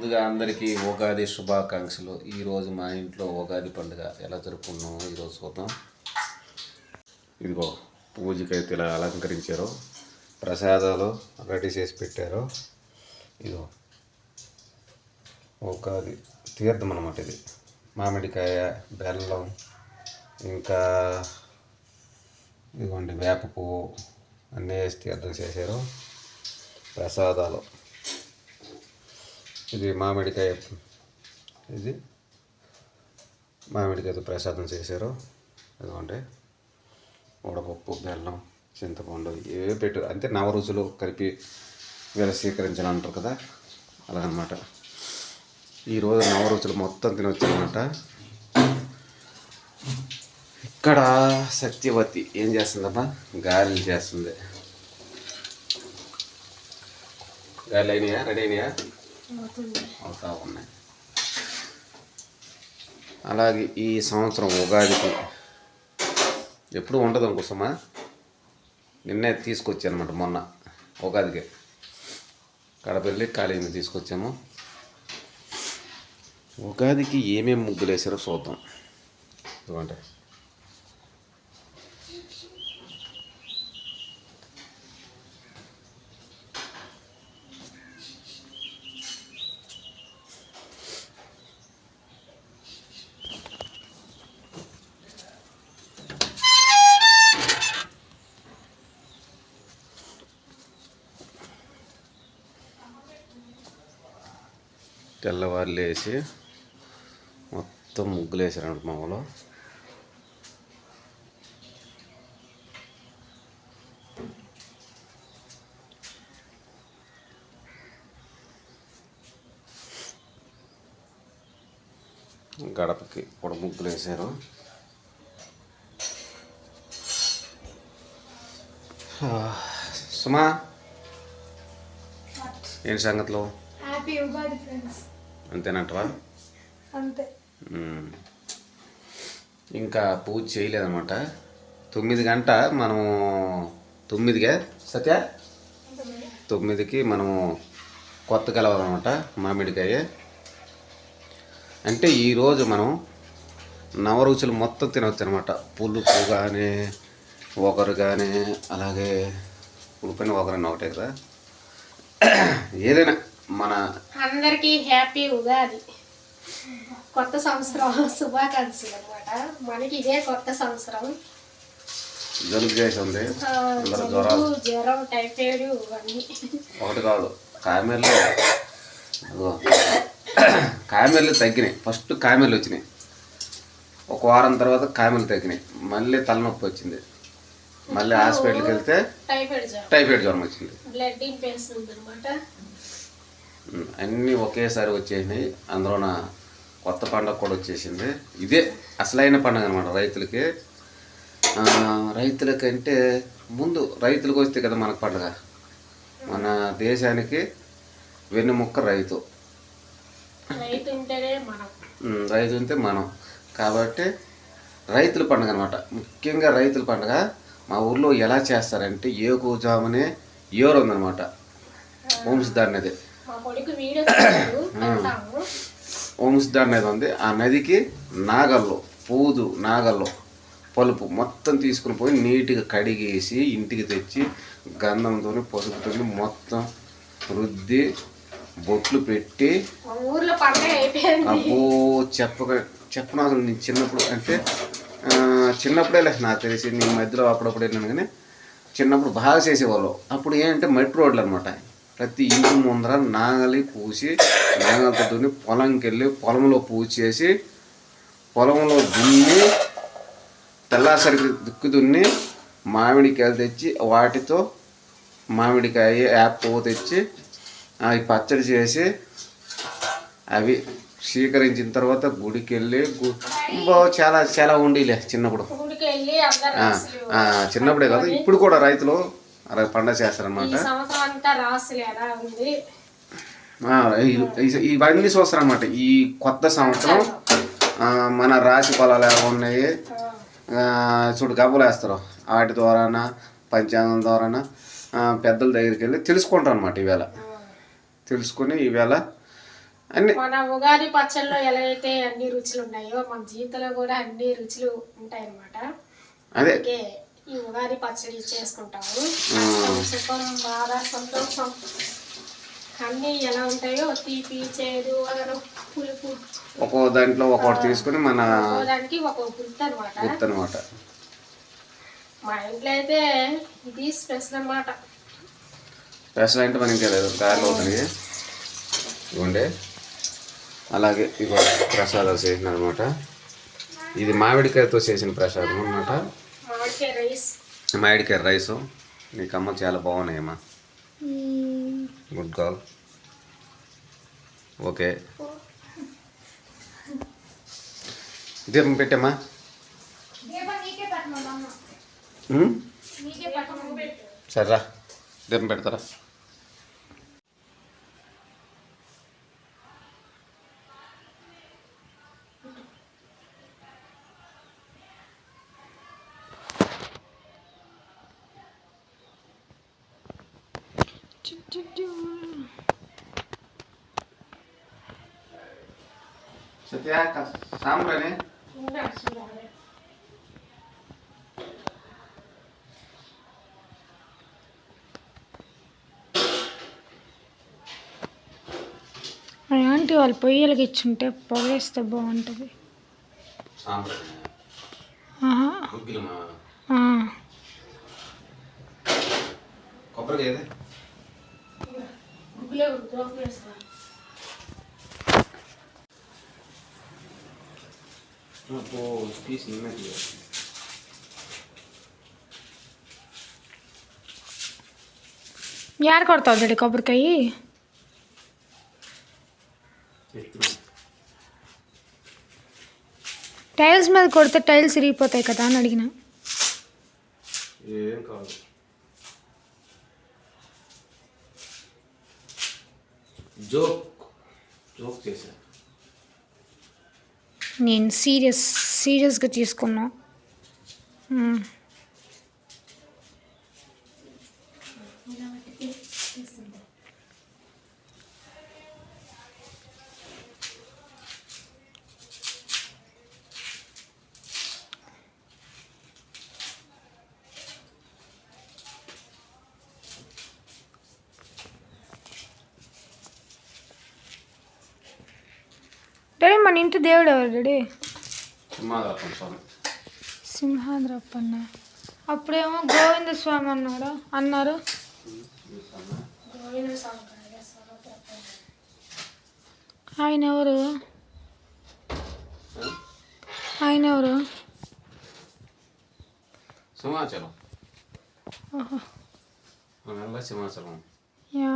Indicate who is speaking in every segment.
Speaker 1: ముందుగా అందరికీ ఉగాది శుభాకాంక్షలు. ఈరోజు మా ఇంట్లో ఉగాది పండుగ ఎలా జరుపుకున్నామో ఈరోజు చూద్దాం. ఇదిగో పూజకైతే ఇలా అలంకరించారు. ప్రసాదాలు రెడీ చేసి పెట్టారు. ఇదిగో ఉగాది తీర్థం అనమాట ఇది. మామిడికాయ బెల్లం ఇంకా ఇదిగోండి వేప పువ్వు అన్నీ వేసి తీర్థం చేశారు. ప్రసాదాలు. ఇది మామిడికాయ ఇది మామిడికాయతో ప్రసాదం చేశారు. ఎందుకంటే వడపప్పు బెల్లం చింతపండు ఇవే పెట్టారు. అంటే నవరుచులు కలిపి వీళ్ళ స్వీకరించాలి అంటారు కదా. అలాగనమాట. ఈరోజు నవరుచులు మొత్తం తినొచ్చనమాట. ఇక్కడ సత్యవతి ఏం చేస్తుందమ్మా గాలి చేస్తుంది. గాలి అయినాయా? రెడీ అయినాయా? అవుతా ఉన్నాయి అలాగే ఈ సంవత్సరం ఉగాదికి ఎప్పుడు ఉండదు అనుకోసమా? నిన్నే తీసుకొచ్చాను అనమాట మొన్న ఉగాదికి. కడపల్లి కాళీని తీసుకొచ్చాము. ఉగాదికి ఏమేమి ముగ్గులు వేసారో చూద్దాం ఎందుకంటే తెల్లవారు లేచి మొత్తం ముగ్గులు వేసారంట మా ఊళ్ళో గడపకి కూడా ముగ్గులు వేసారు సుమా ఏంటి సంగతులు?
Speaker 2: హ్యాపీ ఉగాది ఫ్రెండ్స్
Speaker 1: అంతేనంటవా?
Speaker 2: అంతే.
Speaker 1: ఇంకా పూజ చేయలేదన్నమాట. తొమ్మిది గంట మనము తొమ్మిదిగా సత్య? తొమ్మిదికి మనము కొత్త కలవాలన్నమాట మామిడికాయ అంటే ఈరోజు మనం నవరుచులు మొత్తం తినవచ్చు అనమాట పులుపు కానీ ఒకరు కానీ అలాగే పులుపైన ఒకరన్నా ఒకటే కదా. ఏదైనా మన
Speaker 2: అందరికీ హ్యాపీ ఉగాది. కొత్త సంవత్సరం శుభాకాంక్షలు అనమాట మనకి ఇదే కొత్త సంవత్సరం.
Speaker 1: జలుబు చేసి ఉంది
Speaker 2: ఆ,
Speaker 1: అందరూ
Speaker 2: జలుబు జ్వరం టైఫాయిడ్ ఇవన్నీ.
Speaker 1: ఒకటి కాదు కామెర్లు. కామెర్లు తగ్గినాయి. ఫస్ట్ కామెర్లు వచ్చినాయి. ఒక వారం తర్వాత కామెర్లు తగ్గినాయి. మళ్ళీ తలనొప్పి వచ్చింది. మళ్ళీ హాస్పిటల్కి వెళ్తే
Speaker 2: టైఫాయిడ్ జ్వరం.
Speaker 1: వచ్చింది.
Speaker 2: బ్లడ్ ఇన్ఫెక్షన్ ఉందన్నమాట.
Speaker 1: అన్నీ ఒకేసారి వచ్చేసినాయి. అందులో నా కొత్త పండగ కూడా వచ్చేసింది. ఇదే అసలైన పండగ అనమాట రైతులకి. రైతులకంటే ముందు రైతులకు వస్తే కదా మనకు పండగ. మన దేశానికి వెన్నుముక్క రైతు.
Speaker 2: రైతు
Speaker 1: ఉంటే మనం. కాబట్టి రైతుల పండుగ అనమాట ముఖ్యంగా రైతుల పండుగ మా ఊర్లో ఎలా చేస్తారంటే ఏ కూజామనే ఏరు ఉందన్నమాట వంశధార నది వంశధార నది ఉంది ఆ నదికి నాగల్లో పూదు నాగల్లో పలుపు మొత్తం తీసుకుని పోయి నీట్గా కడిగేసి ఇంటికి తెచ్చి గంధంతో పసుపుతో మొత్తం రుద్ది బొట్లు పెట్టి అబ్బో చెప్పక చెప్పను అసలు నేను చిన్నప్పుడు అంటే చిన్నప్పుడే లే నాకు తెలిసి నీ మధ్యలో అప్పుడప్పుడు వెళ్ళాను కానీ చిన్నప్పుడు బాగా చేసేవాళ్ళు. అప్పుడు ఏంటంటే మట్టి రోడ్లు అనమాట ప్రతి ఇంటి ముందర నాగలి పూసి నాగలతో దున్ని పొలంకి వెళ్ళి పొలంలో పూజ చేసి పొలంలో దున్ని తెల్లాసరికి దుక్కు దున్ని మామిడికాయలు తెచ్చి వాటితో మామిడికాయ యాప్ పువ్వు తెచ్చి అవి పచ్చడి చేసి అవి స్వీకరించిన తర్వాత గుడికి వెళ్ళి చాలా చాలా ఉండేలే చిన్నప్పుడు. చిన్నప్పుడే కాదు ఇప్పుడు కూడా రైతులు అలా పండగ చేస్తారనమాట ఇవన్నీ చూస్తారు అనమాట ఈ కొత్త సంవత్సరం మన రాశి ఫలాలు ఎలా ఉన్నాయి చూడు గబ్బలు వేస్తారు. వాటి ద్వారాన పంచాంగం ద్వారాన పెద్దల దగ్గరికి వెళ్ళి తెలుసుకుంటారు అనమాట ఈవేళ. తెలుసుకుని ఈవేళ అన్ని
Speaker 2: మన ఉగాది పచ్చళ్ళలో ఎలా అయితే అన్ని రుచులు ఉన్నాయో మన జీవితంలో కూడా అన్ని రుచులు ఉంటాయి అన్నమాట
Speaker 1: అదే
Speaker 2: ఈ ఉగాది పచ్చడి చేసుకుంటాము. సుఖం బాధ సంతోషం. అన్నీ ఎలా ఉంటాయో తీపి చేదు పులుపు.
Speaker 1: ఒక్కో దాంట్లో ఒక్కొక్కటి తీసుకుని మన
Speaker 2: దానికి ఒక గుర్తు అనమాట
Speaker 1: గుర్తు అనమాట
Speaker 2: మా ఇంట్లో అయితే ఇది స్పెషల్ అన్నమాట.
Speaker 1: స్పెషల్ అంటే మనకి లేదు. కాయలు అవుతుంది ఇవ్వండి. అలాగే ఇగో ప్రసాదాలు చేసిన అనమాట ఇది మామిడికాయతో చేసిన ప్రసాదం అనమాట
Speaker 2: మామిడికాయ రైస్.
Speaker 1: మామిడికాయ రైస్. నీకు అమ్మ చాలా బాగున్నాయమ్మా గుడ్ కాల్ ఓకే దీపం పెట్టమ్మా? సరేరా దీపం పెడతారా? సత్య సాంబ్రాని
Speaker 3: మా ఆంటీ వాళ్ళు పొయ్యిలకి ఇచ్చుంటే పొగేస్తే బాగుంటుంది.
Speaker 1: కొబ్బరికాయ
Speaker 2: వేస్తాను
Speaker 1: అబ్బో పీస్ నిన్నది
Speaker 3: యాడ కొడతావు డాడీ కొబ్బరికాయ టైల్స్ మీద కొడితే టైల్స్ ఇరిగిపోతాయి కదా అని అడిగిన
Speaker 1: ఏం కాదు జోక్ జోక్ చేశా.
Speaker 3: నేను సీరియస్ సీరియస్గా తీసుకున్నా మ్మ్. డాడీ మన ఇంటి దేవుడు ఎవరు డాడీ
Speaker 1: స్వామి.
Speaker 3: సింహాద్రప్పన్న. అప్పుడేమో గోవింద స్వామి అన్నాడు? అన్నారు. ఆయన ఎవరు? ఆయన ఎవరు?
Speaker 1: సింహాచలం.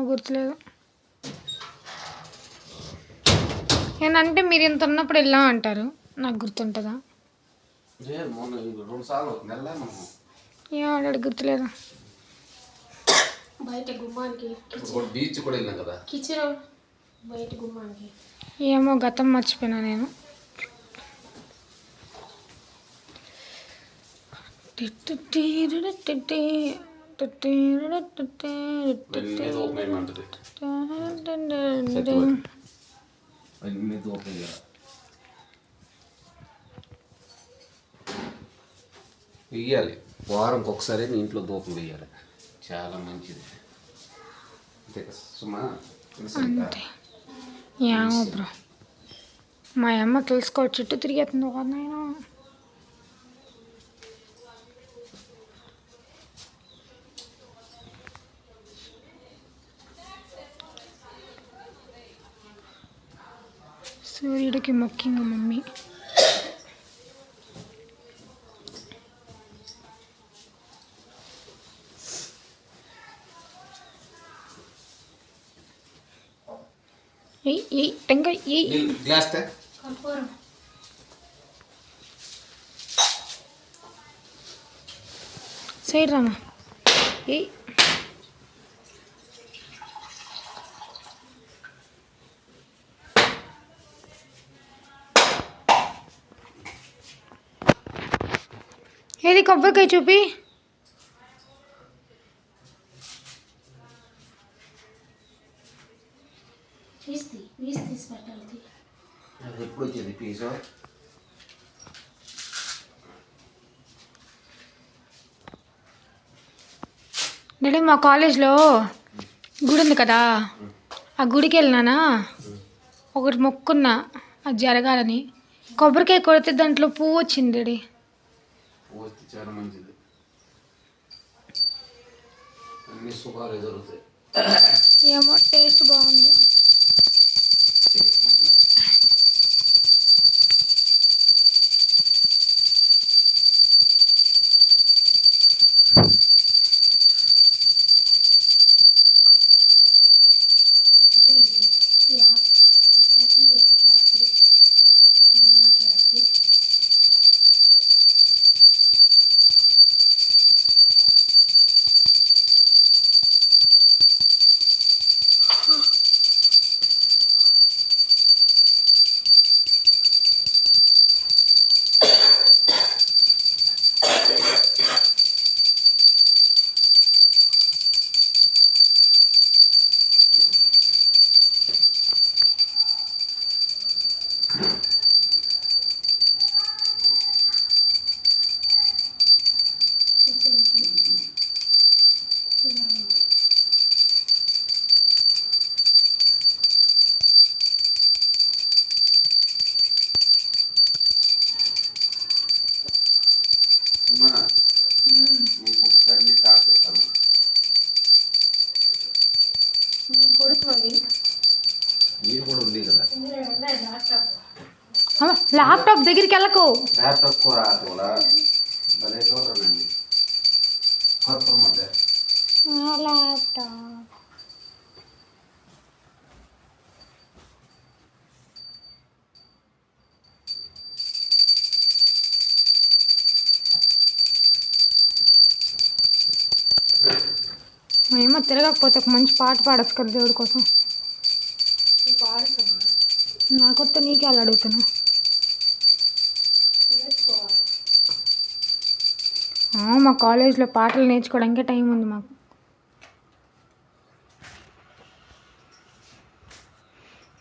Speaker 3: గుర్తులేదు. ఏంటంటే మీరు ఇంత ఉన్నప్పుడు వెళ్ళాం అంటారు? నాకు గుర్తుంటుందా?
Speaker 1: లేదు మొన్న ఇంకో రెండు సార్లు అవుతుంది. వెళ్ళా మనం
Speaker 3: ఏమో డాడీ గుర్తులేదు?
Speaker 2: బయట గుమ్మానికి
Speaker 1: ఇప్పుడు బీచ్ కూడా వెళ్ళాం కదా.
Speaker 2: కిచెన్ బయట గుమ్మానికి.
Speaker 3: ఏమో గతం మర్చిపోయినా నేను.
Speaker 1: ఓపెన్ ఇవన్నీ ఓపెన్ చేయాలి వెయ్యాలి వారంకి ఒకసారి నీ ఇంట్లో దూపం వేయాలి చాలా మంచిది. అంతే సుమా?
Speaker 3: ఏమో బ్రో. మా అమ్మ తెలుసుకో చుట్టూ తిరిగేస్తుంది కదా నాయనా. సూర్యుడికి ముఖ్యంగా మమ్మీ ఎయ్ ఎయ్ టెంకాయ ఎయ్
Speaker 1: నీళ్ళు గ్లాస్ తే
Speaker 2: కర్పూరం
Speaker 3: సైడ్ రామా ఎయ్ ఏది కొబ్బరికాయ చూపి?
Speaker 1: ఎప్పుడు వచ్చింది పీసు?
Speaker 3: డాడీ మా కాలేజ్లో గుడి ఉంది కదా. ఆ గుడికి వెళ్ళినానా? ఒకటి మొక్కున్నా అది జరగాలని. కొబ్బరికాయ కొడితే దాంట్లో పువ్వు వచ్చింది డాడీ.
Speaker 1: పోస్తే చాలా మంచిది. అన్ని శుభాలు ఎదురుతాయి
Speaker 3: ఏమో టేస్ట్ బాగుంది. ల్యాప్టాప్ దగ్గరికి వెళ్ళకు.
Speaker 1: ల్యాప్టాప్ కూడా కూడా. భలే చూడండి కొత్త మధ్య.
Speaker 3: ఆ, ల్యాప్టాప్ ఏమో తిరగకపోతే ఒక మంచి పాట పాడచ్చు కదా దేవుడి కోసం.
Speaker 2: పాడుతున్నా
Speaker 3: నా కొత్త నీకే అలా అడుగుతున్నా. మా కాలేజ్లో పాటలు నేర్చుకోవడానికే టైం ఉంది మాకు.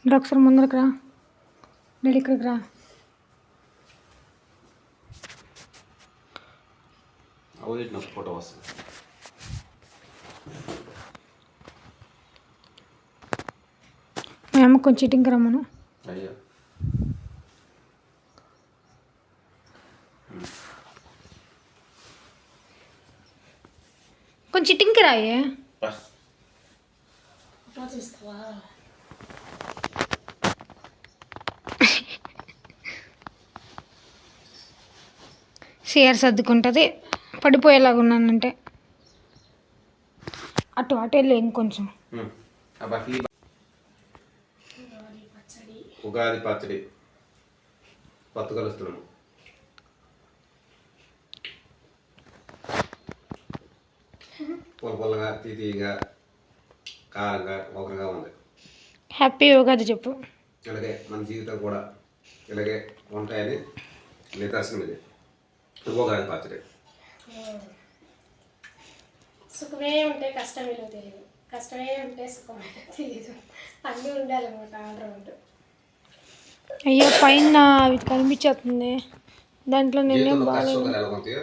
Speaker 3: రా ఒకసారి ముందరకు రా. నేను ఇక్కడికి రా.
Speaker 1: అవి నాకు ఫోటో వస్తుంది.
Speaker 3: మా అమ్మ కొంచెం ఇటింగ్ రమ్మను.
Speaker 1: అయ్యో.
Speaker 3: కొంచెం ఇటింగ్కి రాయే. షేర్ సర్దుకుంటుంది. పడిపోయేలాగా ఉన్నానంటే. అటు అటు వెళ్ళి ఇంకొంచెం.
Speaker 2: ఉగాది పచ్చడి.
Speaker 1: కొత్త కలుస్తున్నాము పుల్ల పుల్లగా తీతీగా కారంగా ఒకరిగా ఉంది.
Speaker 3: హ్యాపీ ఉగాది చెప్పు.
Speaker 1: ఇలాగే మన జీవితం కూడా ఇలాగే ఉంటాయని నిదర్శనం ఇది ఉగాది పచ్చడి
Speaker 2: సుఖమే ఉంటే కష్టం విలువ తెలియదు కష్టమే ఉంటే సుఖమే తెలియదు అన్నీ ఉండాలన్నమాట ఆర్డర్ ఉంటూ
Speaker 3: అయ్యో పైన అవి కనిపించేస్తుంది. దాంట్లో నేనేం
Speaker 1: ఉంటాయో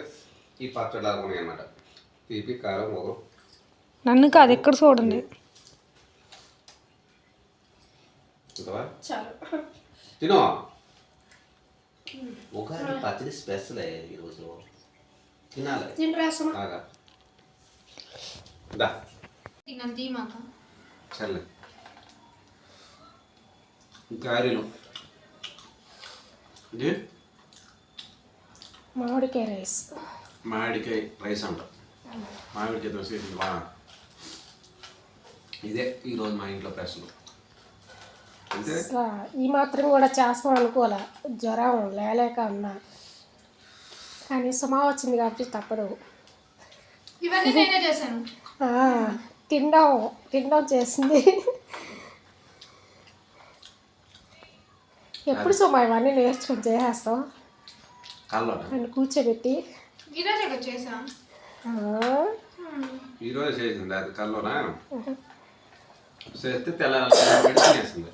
Speaker 1: ఈ పచ్చడి లాగా ఉన్నాయి అన్నమాట తీపి కారం ఒక
Speaker 3: నన్ను కాదు ఎక్కడ చూడండి.
Speaker 1: తినో. ఉగాది పచ్చడి స్పెషల్ ఈరోజు తినాలి.
Speaker 3: మాక.
Speaker 1: చల్లే గారెలు.
Speaker 2: మామిడికాయ రైస్.
Speaker 1: మామిడికాయ రైస్ అంట. మామిడికాయ దోశ ఇది బాగా ఇదే ఈరోజు మా ఇంట్లో ప్రశ్నలు
Speaker 2: ఈ మాత్రం కూడా చేస్తాం అనుకోలే జ్వరం లేలేక ఉన్నా కానీ సుమా వచ్చింది కాబట్టి తప్పదు.
Speaker 3: ఇవన్నీ నేనే చేశాను.
Speaker 2: ఆ, తినడం తినడం చేసింది. ఎప్పుడు సుమా ఇవన్నీ నేర్చుకుని చేసేస్తాం? కూర్చోబెట్టి.
Speaker 3: చేసా
Speaker 1: ఈరోజు చేసింది అది కల్లోనా చేస్తే తెల్ల చేసింది